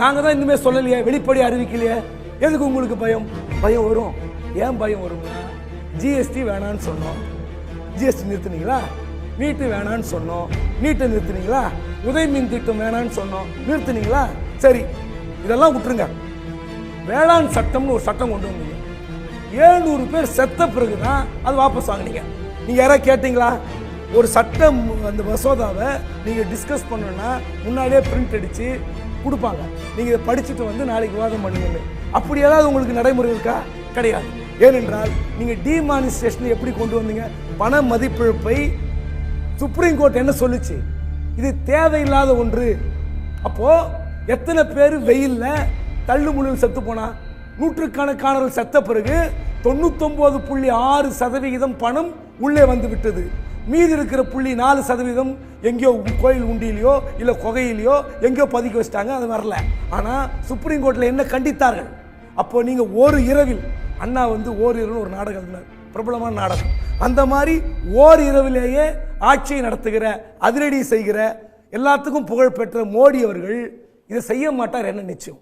நாங்கள் தான் இனிமேல் சொல்லலையே வெளிப்படை அறிவிக்கலையே. எதுக்கு உங்களுக்கு பயம்? பயம் வரும். ஏன் பயம் வரும்னா ஜிஎஸ்டி வேணான்னு சொன்னோம். ஜிஎஸ்டி நிறுத்துனீங்களா? நீட்டு வேணான்னு சொன்னோம். நீட்டை நிறுத்துனீங்களா? உதய மின் திட்டம் வேணான்னு சொன்னோம். நிறுத்துனீங்களா? சரி இதெல்லாம் விட்டுருங்க. வேளாண் சட்டம்னு ஒரு சட்டம் கொண்டு வந்தீங்க. ஏழ்நூறு பேர் செத்த பிறகு தான் அது வாபஸ் வாங்கினீங்க. நீங்கள் யாராவது கேட்டிங்களா? ஒரு சட்டம் அந்த மசோதாவை நீங்கள் டிஸ்கஸ் பண்ணுன்னா முன்னாடியே பிரிண்ட் அடித்து கொடுப்பாங்க. நீங்க இதை படிச்சுட்டு வந்து நாளைக்கு விவாதம் பண்ணுங்கன்னு. அப்படி ஏதாவது உங்களுக்கு நடைமுறை இருக்கா? கிடையாது. ஏனென்றால் நீங்க டிமானிஸ்ட்ரேஷன் எப்படி கொண்டு வந்தீங்க? பண மதிப்பிழப்பை சுப்ரீம் கோர்ட் என்ன சொல்லுச்சு? இது தேவையில்லாத ஒன்று. அப்போ எத்தனை பேர் வெயில்ல தள்ளு முள்ளில் செத்து போனா? நூற்றுக்கணக்கானவர்கள் செத்த பிறகு தொண்ணூத்தொன்பது புள்ளி ஆறு சதவிகிதம் பணம் உள்ளே வந்து விட்டது. மீதி இருக்கிற புள்ளி நாலு சதவீதம் எங்கேயோ கோயில் உண்டியிலையோ இல்லை குகையிலையோ எங்கேயோ பதுக்கி வச்சிட்டாங்க அது வரல. ஆனால் சுப்ரீம் கோர்ட்டில் என்ன கண்டித்தார்கள்? அப்போ நீங்கள் ஒரு இரவில் அண்ணா வந்து ஓர் இரவு ஒரு நாடகம் எழுதினார். பிரபலமான நாடகம். அந்த மாதிரி ஓர் இரவிலேயே ஆட்சியை நடத்துகிற அதிரடி செய்கிற எல்லாத்துக்கும் புகழ் பெற்ற மோடி அவர்கள் இதை செய்ய மாட்டார் என்ன நிச்சயம்?